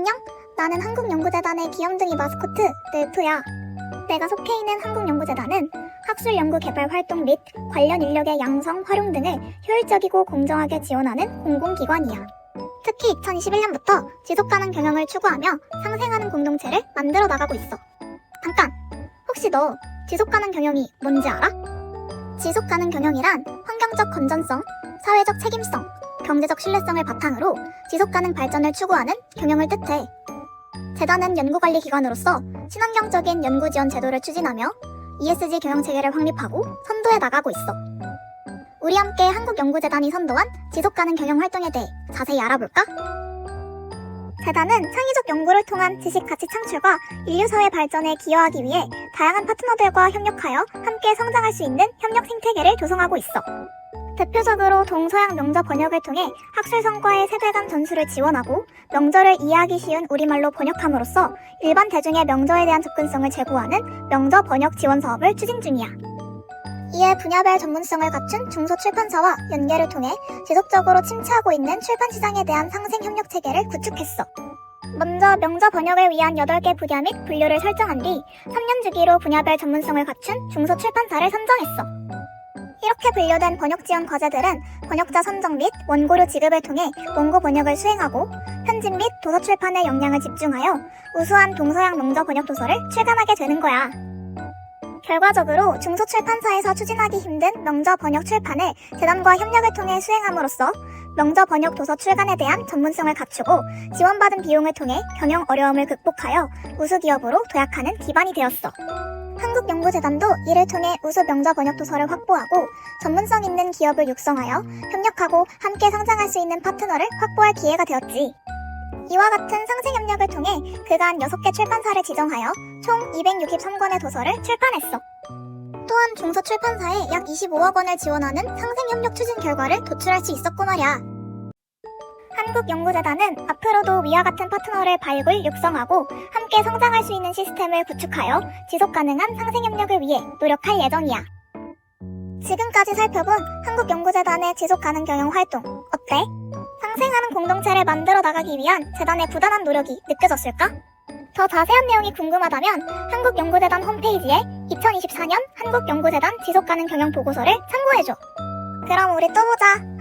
안녕. 나는 한국연구재단의 귀염둥이 마스코트 넬프야. 내가 속해 있는 한국연구재단은 학술 연구 개발 활동 및 관련 인력의 양성, 활용 등을 효율적이고 공정하게 지원하는 공공기관이야. 특히 2021년부터 지속 가능 경영을 추구하며 상생하는 공동체를 만들어 나가고 있어. 잠깐! 혹시 너 지속 가능 경영이 뭔지 알아? 지속 가능 경영이란 환경적 건전성, 사회적 책임성, 경제적 신뢰성을 바탕으로 지속가능 발전을 추구하는 경영을 뜻해. 재단은 연구관리기관으로서 친환경적인 연구지원 제도를 추진하며 ESG 경영 체계를 확립하고 선도해 나가고 있어. 우리 함께 한국연구재단이 선도한 지속가능 경영 활동에 대해 자세히 알아볼까? 재단은 창의적 연구를 통한 지식 가치 창출과 인류 사회 발전에 기여하기 위해 다양한 파트너들과 협력하여 함께 성장할 수 있는 협력 생태계를 조성하고 있어. 대표적으로 동서양 명저 번역을 통해 학술 성과의 세대간 전수를 지원하고 명저를 이해하기 쉬운 우리말로 번역함으로써 일반 대중의 명저에 대한 접근성을 제고하는 명저 번역 지원 사업을 추진 중이야. 이에 분야별 전문성을 갖춘 중소 출판사와 연계를 통해 지속적으로 침체하고 있는 출판 시장에 대한 상생 협력 체계를 구축했어. 먼저 명저 번역을 위한 8개 분야 및 분류를 설정한 뒤 3년 주기로 분야별 전문성을 갖춘 중소 출판사를 선정했어. 이렇게 분류된 번역 지원 과제들은 번역자 선정 및 원고료 지급을 통해 원고 번역을 수행하고 편집 및 도서 출판에 역량을 집중하여 우수한 동서양 명저 번역 도서를 출간하게 되는 거야. 결과적으로 중소출판사에서 추진하기 힘든 명저 번역 출판을 재단과 협력을 통해 수행함으로써 명저 번역 도서 출간에 대한 전문성을 갖추고 지원받은 비용을 통해 경영 어려움을 극복하여 우수 기업으로 도약하는 기반이 되었어. 한국연구재단도 이를 통해 우수 명저 번역 도서를 확보하고 전문성 있는 기업을 육성하여 협력하고 함께 성장할 수 있는 파트너를 확보할 기회가 되었지. 이와 같은 상생 협력을 통해 그간 6개 출판사를 지정하여 총 263권의 도서를 출판했어. 또한 중소출판사에 약 25억 원을 지원하는 상생협력 추진 결과를 도출할 수 있었고 말이야. 한국연구재단은 앞으로도 위와 같은 파트너를 발굴, 육성하고 함께 성장할 수 있는 시스템을 구축하여 지속 가능한 상생협력을 위해 노력할 예정이야. 지금까지 살펴본 한국연구재단의 지속 가능 경영 활동 어때? 상생하는 공동체를 만들어 나가기 위한 재단의 부단한 노력이 느껴졌을까? 더 자세한 내용이 궁금하다면 한국연구재단 홈페이지에 2024년 한국연구재단 지속가능 경영 보고서를 참고해줘. 그럼 우리 또 보자.